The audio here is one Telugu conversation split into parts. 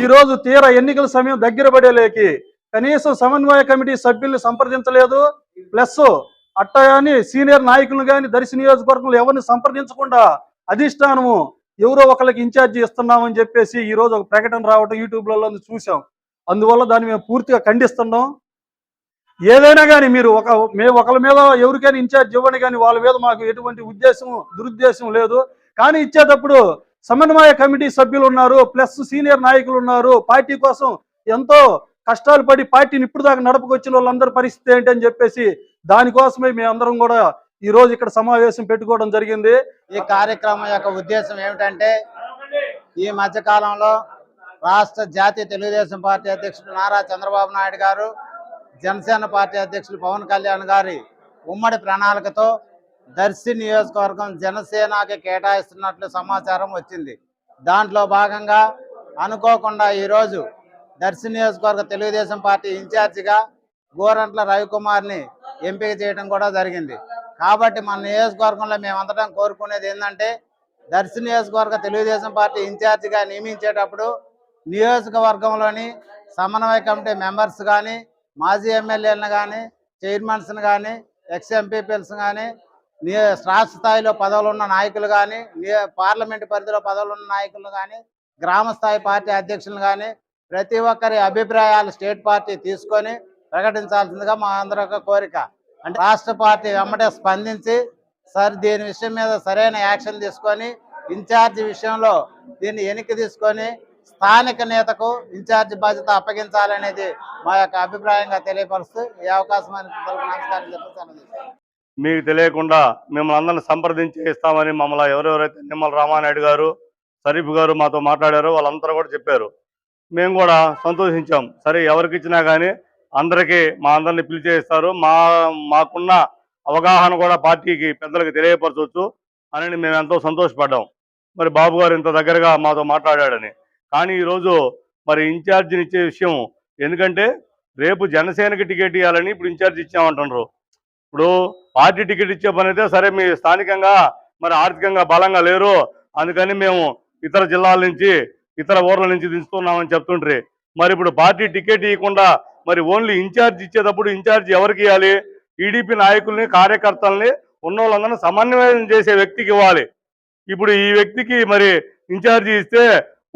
ఈరోజు రోజు తీర ఎన్నికల సమయం దగ్గర పడేలేకి కనీసం సమన్వయ కమిటీ సభ్యుల్ని సంప్రదించలేదు. ప్లస్ అట్టని సీనియర్ నాయకులు కానీ దర్శి నియోజకవర్గంలో ఎవరిని సంప్రదించకుండా అధిష్టానము ఎవరో ఒకరికి ఇన్ఛార్జి ఇస్తున్నామని చెప్పేసి ఈ రోజు ఒక ప్రకటన రావటం యూట్యూబ్లలో చూసాం అందువల్ల దాన్ని మేము పూర్తిగా ఖండిస్తున్నాం. ఏదైనా కానీ మీరు ఒక మేము ఒకరి మీద ఎవరికైనా ఇన్ఛార్జ్ ఇవ్వండి కానీ వాళ్ళ మీద మాకు ఎటువంటి ఉద్దేశం దురుద్దేశం లేదు. కానీ ఇచ్చేటప్పుడు సమన్వయ కమిటీ సభ్యులు ఉన్నారు ప్లస్ సీనియర్ నాయకులు ఉన్నారు పార్టీ కోసం ఎంతో కష్టాలు పడి పార్టీని ఇప్పుడు దాకా నడపకొచ్చిన వాళ్ళందరి పరిస్థితి ఏంటి అని చెప్పేసి దానికోసమే మేమందరం కూడా ఈ రోజు ఇక్కడ సమావేశం పెట్టుకోవడం జరిగింది. ఈ కార్యక్రమం యొక్క ఉద్దేశం ఏమిటంటే ఈ మధ్య కాలంలో రాష్ట్ర జాతీయ తెలుగుదేశం పార్టీ అధ్యక్షుడు నారా చంద్రబాబు నాయుడు గారు జనసేన పార్టీ అధ్యక్షులు పవన్ కళ్యాణ్ గారి ఉమ్మడి ప్రణాళికతో దర్శి నియోజకవర్గం జనసేనకి కేటాయిస్తున్నట్లు సమాచారం వచ్చింది. దాంట్లో భాగంగా అనుకోకుండా ఈరోజు దర్శి నియోజకవర్గ తెలుగుదేశం పార్టీ ఇన్ఛార్జిగా గోరంట్ల రవికుమార్ని ఎంపిక చేయడం కూడా జరిగింది. కాబట్టి మన నియోజకవర్గంలో మేమందరం కోరుకునేది ఏంటంటే దర్శి నియోజకవర్గ తెలుగుదేశం పార్టీ ఇన్ఛార్జిగా నియమించేటప్పుడు నియోజకవర్గంలోని సమన్వయ కమిటీ మెంబర్స్ కానీ మాజీ ఎమ్మెల్యేలను కానీ చైర్మన్స్ని కానీ ఎక్స్ ఎంపీపీఎల్స్ కానీ రాష్ట్ర స్థాయిలో పదవులు ఉన్న నాయకులు కానీ పార్లమెంట్ పరిధిలో పదవులు ఉన్న నాయకులు కానీ గ్రామ స్థాయి పార్టీ అధ్యక్షులు కానీ ప్రతి ఒక్కరి అభిప్రాయాలు స్టేట్ పార్టీ తీసుకొని ప్రకటించాల్సిందిగా మా అందరి కోరిక. అంటే రాష్ట్ర పార్టీ వెంబడే స్పందించి సార్ దీని విషయం మీద సరైన యాక్షన్ తీసుకొని ఇన్ఛార్జి విషయంలో దీన్ని వెనక్కి తీసుకొని స్థానిక నేతకు ఇన్ఛార్జి బాధ్యత అప్పగించాలనేది మా యొక్క అభిప్రాయంగా తెలియపరుస్తూ ఈ అవకాశం నమస్కారం చెప్పి మీకు తెలియకుండా మిమ్మల్ని అందరిని సంప్రదించి ఇస్తామని మమ్మల్ని ఎవరెవరైతే నిమ్మల రామానాయుడు గారు షరీఫ్ గారు మాతో మాట్లాడారో వాళ్ళందరూ కూడా చెప్పారు. మేము కూడా సంతోషించాం. సరే ఎవరికి ఇచ్చినా కానీ అందరికీ మా అందరిని పిలిచేస్తారు మా మాకున్న అవగాహన కూడా పార్టీకి పెద్దలకు తెలియపరచవచ్చు అని మేము ఎంతో సంతోషపడ్డాం. మరి బాబు గారు ఇంత దగ్గరగా మాతో మాట్లాడాడని. కానీ ఈరోజు మరి ఇన్ఛార్జిని ఇచ్చే విషయం ఎందుకంటే రేపు జనసేనకి టికెట్ ఇవ్వాలని ఇప్పుడు ఇన్ఛార్జ్ ఇచ్చామంటున్నారు. ఇప్పుడు పార్టీ టికెట్ ఇచ్చే పని అయితే సరే మీ స్థానికంగా మరి ఆర్థికంగా బలంగా లేరు. అందుకని మేము ఇతర జిల్లాల నుంచి ఇతర ఊర్ల నుంచి దించుతున్నామని చెప్తుండ్రి. మరి ఇప్పుడు పార్టీ టికెట్ ఇవ్వకుండా మరి ఓన్లీ ఇన్ఛార్జ్ ఇచ్చేటప్పుడు ఇన్ఛార్జ్ ఎవరికి ఇవ్వాలి టీడీపీ నాయకుల్ని కార్యకర్తల్ని ఉన్న వాళ్ళందరినీ సమన్వయం చేసే వ్యక్తికి ఇవ్వాలి. ఇప్పుడు ఈ వ్యక్తికి మరి ఇన్ఛార్జి ఇస్తే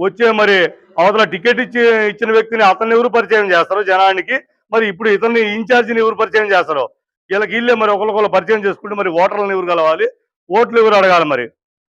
వచ్చే మరి అవతల టికెట్ ఇచ్చి ఇచ్చిన వ్యక్తిని అతన్ని ఎవరు పరిచయం చేస్తారు? జనానికి. మరి ఇప్పుడు ఇతన్ని ఇన్ఛార్జిని ఎవరు పరిచయం చేస్తారు? వీళ్ళకి వీళ్ళే మరి ఒకరికొకరు పరిచయం చేసుకుంటే మరి ఓటర్లను ఎవరు కలవాలి? ఓట్లు ఎవరు అడగాలి మరి?